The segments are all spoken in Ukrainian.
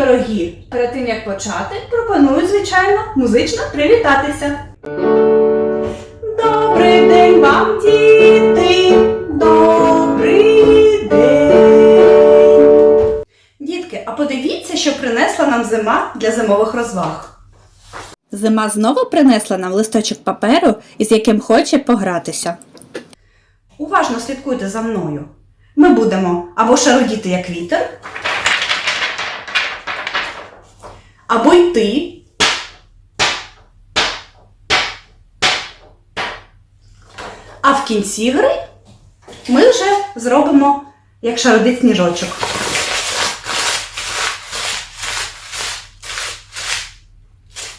дорогі, перед тим як почати, пропоную, звичайно, музично привітатися. Добрий день вам, діти! Добрий день! Дітки, а подивіться, що принесла нам зима для зимових розваг. Зима знову принесла нам листочок паперу, із яким хоче погратися. Уважно слідкуйте за мною. Ми будемо або шародіти, як вітер, або йти. А в кінці гри ми вже зробимо, як шародить сніжочок.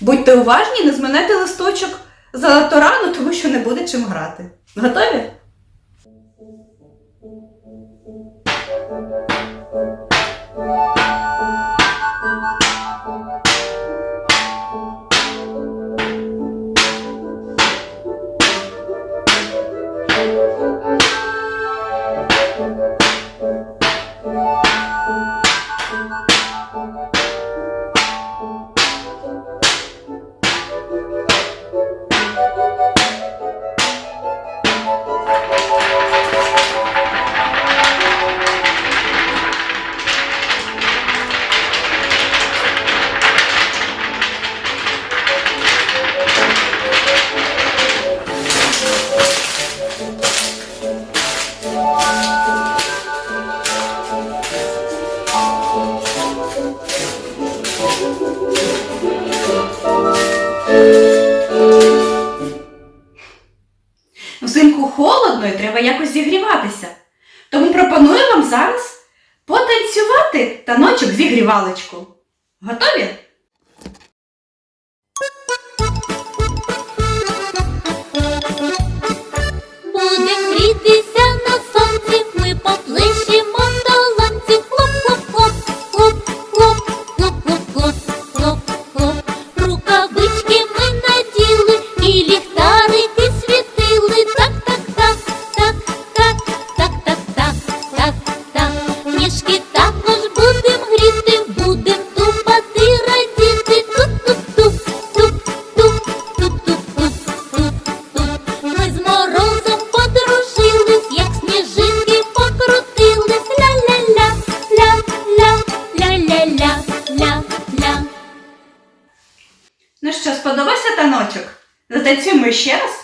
Будьте уважні, не зминайте листочок занадто рано, тому що не буде чим грати. Готові? Música Взимку холодно і треба якось зігріватися. Тому пропоную вам зараз потанцювати таночок зігрівалочку. Готові? Ніжки також будем гріти, будем тупати, радіти. Туп-туп-туп, туп-туп, туп-туп-туп, туп-туп. Ми з морозом подружились, як сніжинки покрутились. Ля-ля-ля, ля-ля, ля-ля-ля, ля-ля. Ну що, сподобався таночок? Затанцюємо ще раз?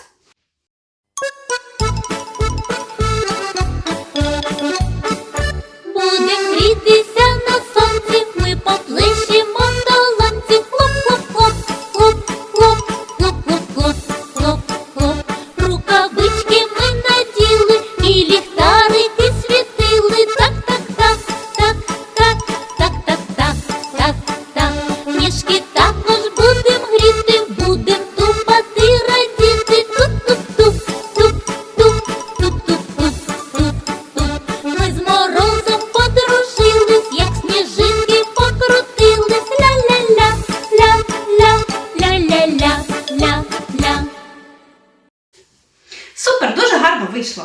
Супер, дуже гарно вийшло.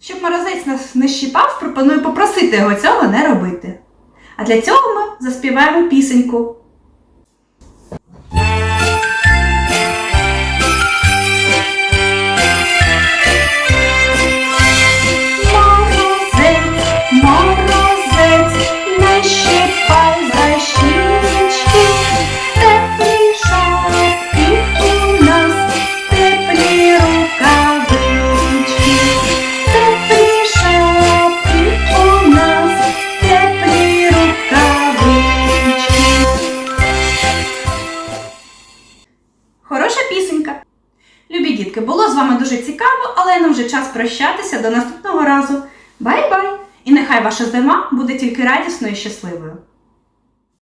Щоб морозець нас не щіпав, пропоную попросити його цього не робити. А для цього ми заспіваємо пісеньку. Вами дуже цікаво, але нам вже час прощатися до наступного разу. Бай-бай! І нехай ваша зима буде тільки радісною і щасливою.